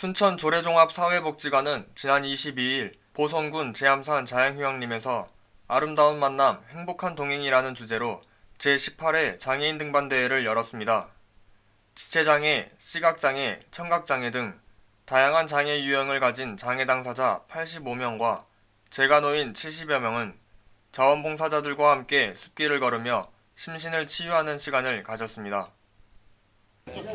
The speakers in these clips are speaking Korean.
순천 조례종합사회복지관은 지난 22일 보성군 제암산 자양휴양림에서 아름다운 만남 행복한 동행이라는 주제로 제18회 장애인 등반대회를 열었습니다. 지체장애, 시각장애, 청각장애 등 다양한 장애 유형을 가진 장애 당사자 85명과 재가노인 70여 명은 자원봉사자들과 함께 숲길을 걸으며 심신을 치유하는 시간을 가졌습니다.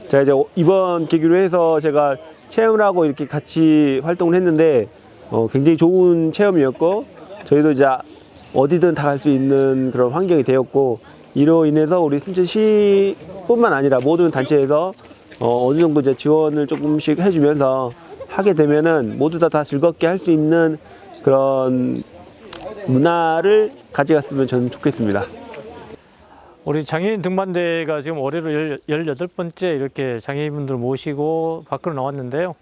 자 이제 이번 계기로 해서 제가 체험을 하고 이렇게 같이 활동을 했는데 어, 굉장히 좋은 체험이었고 저희도 이제 어디든 다 갈 수 있는 그런 환경이 되었고 이로 인해서 우리 순천시뿐만 아니라 모든 단체에서 어, 어느 정도 이제 지원을 조금씩 해주면서 하게 되면은 모두 다, 다 즐겁게 할 수 있는 그런 문화를 가져갔으면 저는 좋겠습니다. 우리 장애인 등반대회가 지금 올해로 열- 18번째 이렇게 장애인분들 모시고 밖으로 나왔는데요.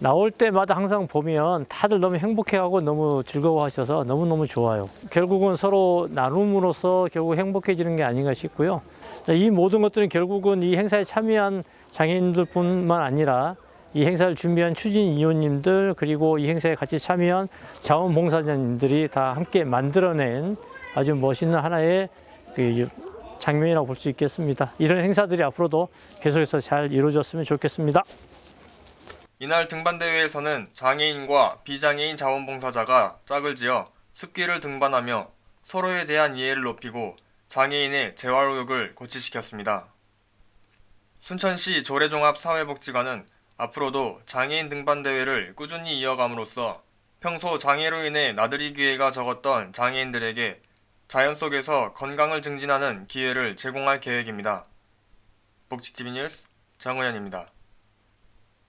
나올 때마다 항상 보면 다들 너무 행복해하고 너무 즐거워하셔서 너무너무 좋아요. 결국은 서로 나눔으로써 결국 행복해지는 게 아닌가 싶고요. 이 모든 것들은 결국은 이 행사에 참여한 장애인들 뿐만 아니라 이 행사를 준비한 추진 위원님들 그리고 이 행사에 같이 참여한 자원봉사자님들이 다 함께 만들어낸 아주 멋있는 하나의 그 장면이라고 볼 수 있겠습니다. 이런 행사들이 앞으로도 계속해서 잘 이루어졌으면 좋겠습니다. 이날 등반대회에서는 장애인과 비장애인 자원봉사자가 짝을 지어 숲길을 등반하며 서로에 대한 이해를 높이고 장애인의 재활의욕을 고취시켰습니다. 순천시 조례종합사회복지관은 앞으로도 장애인 등반대회를 꾸준히 이어감으로써 평소 장애로 인해 나들이 기회가 적었던 장애인들에게 자연 속에서 건강을 증진하는 기회를 제공할 계획입니다. 복지TV 뉴스 정우현입니다.